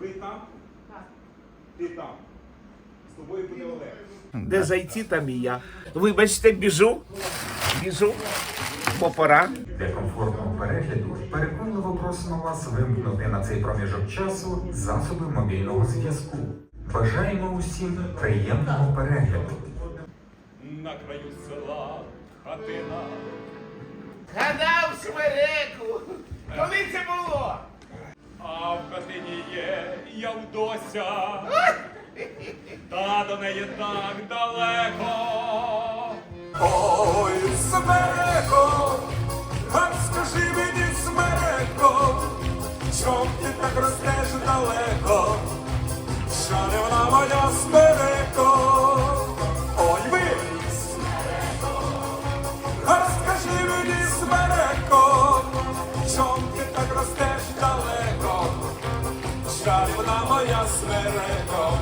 Ви там? Ти там. З тобою буде Олег. Де зайти, там і я. Вибачте, біжу. Біжу. Бо пора. Для комфортного перегляду переконливо просимо вас вимкнути на цей проміжок часу засоби мобільного зв'язку. Бажаємо усім приємного перегляду. На краю села хатина. Гадав смереку. Коли це було? А в Явдося. Та до неї так далеко. Ой, Шарівна моя смереко.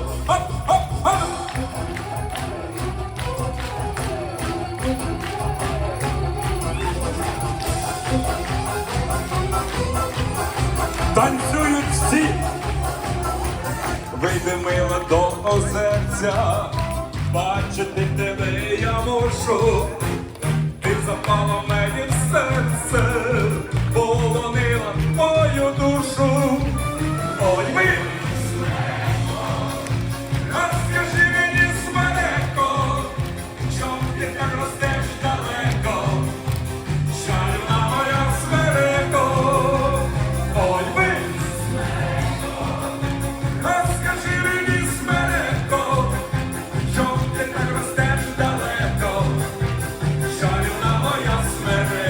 Танцюють всі, вийди мила до озерця, бачити тебе я можу. Mary.